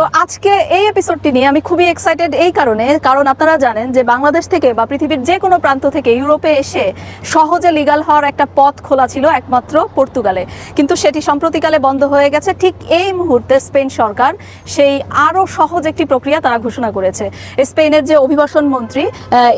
তো আজকে এই এপিসোডটি নিয়ে আমি খুবই এক্সাইটেড এই কারণে, কারণ আপনারা জানেন যে বাংলাদেশ থেকে বা পৃথিবীর যে কোনো প্রান্ত থেকে ইউরোপে এসে সহজে লিগাল হওয়ার একটা পথ খোলা ছিল একমাত্র পর্তুগালে। কিন্তু সেটি সম্প্রতিকালে বন্ধ হয়ে গেছে। ঠিক এই মুহূর্তে স্পেন সরকার সেই আরও সহজ একটি প্রক্রিয়া তারা ঘোষণা করেছে। স্পেনের যে অভিবাসন মন্ত্রী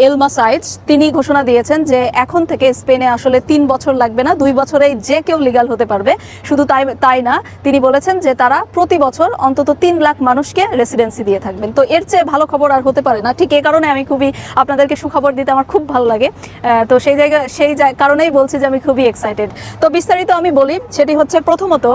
এলমা সাইডস তিনি ঘোষণা দিয়েছেন যে এখন থেকে স্পেনে আসলে তিন বছর লাগবে না, দুই বছরেই যে কেউ লিগাল হতে পারবে। শুধু তাই তাই না, তিনি বলেছেন যে তারা প্রতি বছর অন্তত তিন লাখ মানুষকে রেসিডেন্সি দিয়ে থাকবেন। তো এর চেয়ে ভালো খবর আর হতে পারে না। ঠিক এই কারণে আমি খুবই আপনাদেরকে সুখবর দিতে আমার খুব ভালো লাগে। তো সেই জায়গা, সেই কারণেই বলছি যে আমি খুবই এক্সাইটেড তো বিস্তারিত আমি বলি, সেটি হচ্ছে প্রথমত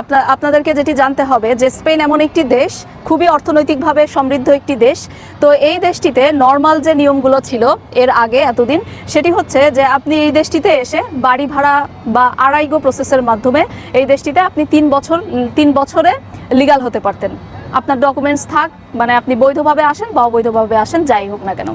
আপনা- আপনাদেরকে যেটি জানতে হবে যে স্পেন এমন একটি দেশ, খুবই অর্থনৈতিকভাবে সমৃদ্ধ একটি দেশ। তো এই দেশটিতে নর্মাল যে নিয়মগুলো ছিল এর আগে এতদিন, সেটি হচ্ছে যে আপনি এই দেশটিতে এসে বাড়ি ভাড়া বা আড়াইগো প্রসেসের মাধ্যমে এই দেশটিতে আপনি তিন বছর তিন বছরে লিগাল হতে পারতেন। আপনার ডকুমেন্টস থাক মানে আপনি বৈধভাবে আসেন বা অবৈধভাবে আসেন, যাই হোক না কেন।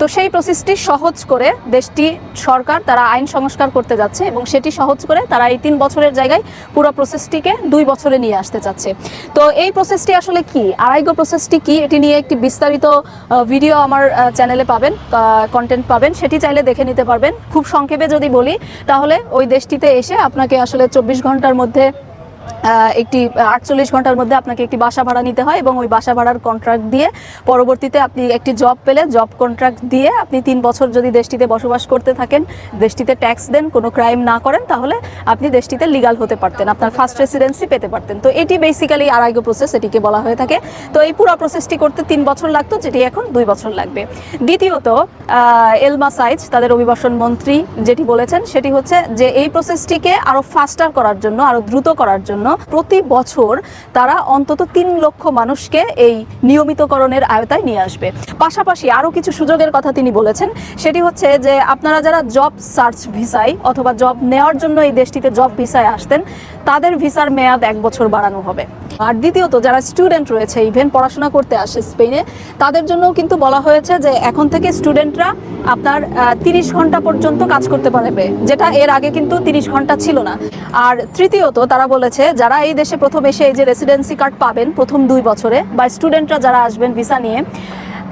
তো সেই প্রসেসটি সহজ করে দেশটি সরকার, তারা আইন সংস্কার করতে যাচ্ছে এবং সেটি সহজ করে তারা এই তিন বছরের জায়গায় পুরো প্রসেসটিকে দুই বছরে নিয়ে আসতে চাচ্ছে। তো এই প্রসেসটি আসলে কি? আড়াইগো প্রসেসটি কি? এটি নিয়ে একটি বিস্তারিত ভিডিও আমার চ্যানেলে পাবেন কন্টেন্ট পাবেন। সেটি চাইলে দেখে নিতে পারবেন। খুব সংক্ষেপে যদি বলি, তাহলে ওই দেশটিতে এসে আপনাকে আসলে চব্বিশ ঘণ্টার মধ্যে একটি আটচল্লিশ ঘণ্টার মধ্যে আপনাকে একটি বাসা ভাড়া নিতে হয় এবং ওই বাসা ভাড়ার কন্ট্রাক্ট দিয়ে পরবর্তীতে আপনি একটি জব পেলে জব কন্ট্রাক্ট দিয়ে আপনি তিন বছর যদি দেশটিতে বসবাস করতে থাকেন, দেশটিতে ট্যাক্স দেন, কোনো ক্রাইম না করেন, তাহলে আপনি দেশটিতে লিগাল হতে পারতেন, আপনার ফার্স্ট রেসিডেন্সি পেতে পারতেন। তো এটি বেসিক্যালি আড়াইগো প্রসেস এটিকে বলা হয়ে থাকে। তো এই পুরো প্রসেসটি করতে তিন বছর লাগতো, যেটি এখন দুই বছর লাগবে। দ্বিতীয়ত এলমা সাইজ, তাদের অভিবাসন মন্ত্রী যেটি বলেছেন, সেটি হচ্ছে যে এই প্রসেসটিকে আরও ফাস্টার করার জন্য আরও দ্রুত করার জন্য প্রতি বছর তারা অন্তত তিন লক্ষ মানুষকে এই নিয়মিতকরণের আয়তায় নিয়ে আসবে। পাশাপাশি আরও কিছু সুযোগের কথা তিনি বলেছেন। সেটি হচ্ছে যে আপনারা যারা জব সার্চ ভিসায় অথবা জব নেওয়ার জন্য এই দেশটিতে জব ভিসায় আসতেন, তাদের ভিসার মেয়াদ এক বছর বাড়ানো হবে। আর দ্বিতীয়ত যারা স্টুডেন্ট রয়েছে ইভেন পড়াশোনা করতে আসে স্পেনে তাদের জন্য কিন্তু বলা হয়েছে যে এখন থেকে স্টুডেন্টরা আপনার তিরিশ ঘণ্টা পর্যন্ত কাজ করতে পারবে, যেটা এর আগে কিন্তু তিরিশ ঘণ্টা ছিল না। আর তৃতীয়ত তারা বলেছে, যারা এই দেশে প্রথম এসে এই যে রেসিডেন্সি কার্ড পাবেন প্রথম দুই বছরে, বা স্টুডেন্টরা যারা আসবেন ভিসা নিয়ে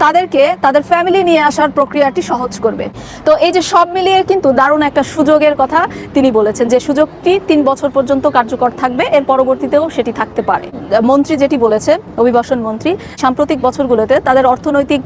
তাদেরকে, তাদের ফ্যামিলি নিয়ে আসার প্রক্রিয়াটি সহজ করবে। তো এই যে সব মিলিয়ে কিন্তু দারুণ একটা সুযোগের কথা তিনি বলেছেন যে সুযোগটি তিন বছর পর্যন্ত কার্যকর থাকবে, এর পরবর্তীতেও সেটি থাকতে পারে। মন্ত্রী যেটি বলেছে অভিবাসন মন্ত্রী, সাম্প্রতিক বছরগুলোতে তাদের অর্থনৈতিক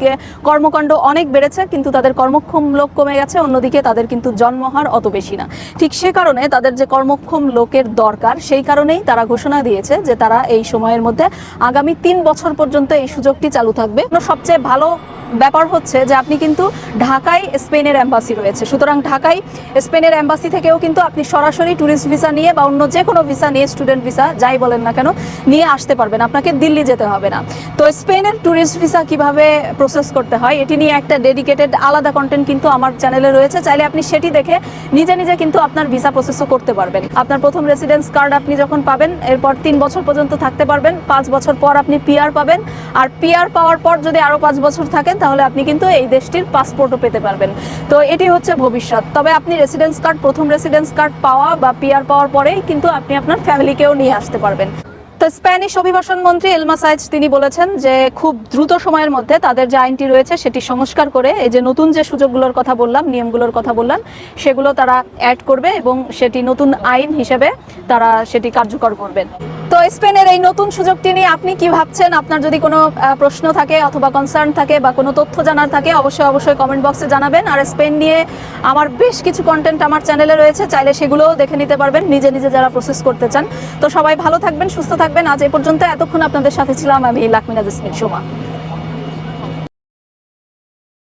কর্মকাণ্ড অনেক বেড়েছে, কিন্তু তাদের কর্মক্ষম লোক কমে গেছে, অন্যদিকে তাদের কিন্তু জন্মহার অত বেশি না। ঠিক সে কারণে তাদের যে কর্মক্ষম লোকের দরকার, সেই কারণেই তারা ঘোষণা দিয়েছে যে তারা এই সময়ের মধ্যে আগামী তিন বছর পর্যন্ত এই সুযোগটি চালু থাকবে। সবচেয়ে ভালো Hello? ব্যাপার হচ্ছে যে আপনি কিন্তু ঢাকায় স্পেনের অ্যাম্বাসি রয়েছে। সুতরাং ঢাকায় স্পেনের অ্যাম্বাসি থেকেও কিন্তু আপনি সরাসরি ট্যুরিস্ট ভিসা নিয়ে বা অন্য যে কোনো ভিসা নিয়ে স্টুডেন্ট ভিসা যাই বলেন না কেন, নিয়ে আসতে পারবেন। আপনাকে দিল্লি যেতে হবে না। তো স্পেনের ট্যুরিস্ট ভিসা কীভাবে প্রসেস করতে হয়, এটি নিয়ে একটা ডেডিকেটেড আলাদা কন্টেন্ট কিন্তু আমার চ্যানেলে রয়েছে। চাইলে আপনি সেটি দেখে নিজে নিজে কিন্তু আপনার ভিসা প্রসেসও করতে পারবেন। আপনার প্রথম রেসিডেন্স কার্ড আপনি যখন পাবেন, এরপর তিন বছর পর্যন্ত থাকতে পারবেন। পাঁচ বছর পর আপনি পিআর পাবেন। আর পিআর পাওয়ার পর যদি আরও পাঁচ বছর থাকেন তাহলে আপনি কিন্তু এই দেশটির পাসপোর্টও পেতে পারবেন। তো এটি হচ্ছে ভবিষ্যৎ। তবে আপনি রেসিডেন্স কার্ড প্রথম রেসিডেন্স কার্ড পাওয়া বা পিআর পাওয়ার পরেই কিন্তু আপনি আপনার ফ্যামিলিকেও নিয়ে আসতে পারবেন। তো স্প্যানিশ অভিবাসন মন্ত্রী এলমা সাইজ তিনি বলেছেন যে, খুব দ্রুত সময়ের মধ্যে তাদের যে আইনটি রয়েছে সেটি সংস্কার করে এই যে নতুন যে সুযোগগুলোর কথা বললাম, নিয়মগুলোর কথা বললাম, সেগুলো তারা অ্যাড করবে এবং সেটি নতুন আইন হিসেবে তারা সেটি কার্যকর করবেন। তো স্পেনের এই নতুন সুযোগটি নিয়ে আপনি কি ভাবছেন? আপনার যদি কোনো প্রশ্ন থাকে অথবা কনসার্ন থাকে বা কোনো তথ্য জানার থাকে, অবশ্যই অবশ্যই কমেন্ট বক্সে জানাবেন। আর স্পেন নিয়ে আমার বেশ কিছু কন্টেন্ট আমার চ্যানেলে রয়েছে, চাইলে সেগুলোও দেখে নিতে পারবেন, নিজে নিজে যারা প্রসেস করতে চান। তো সবাই ভালো থাকবেন, সুস্থ থাকবেন। আজ এ পর্যন্ত এতক্ষণ আপনাদের সাথে ছিলাম আমি লাকমিনা জসমিন সোমা।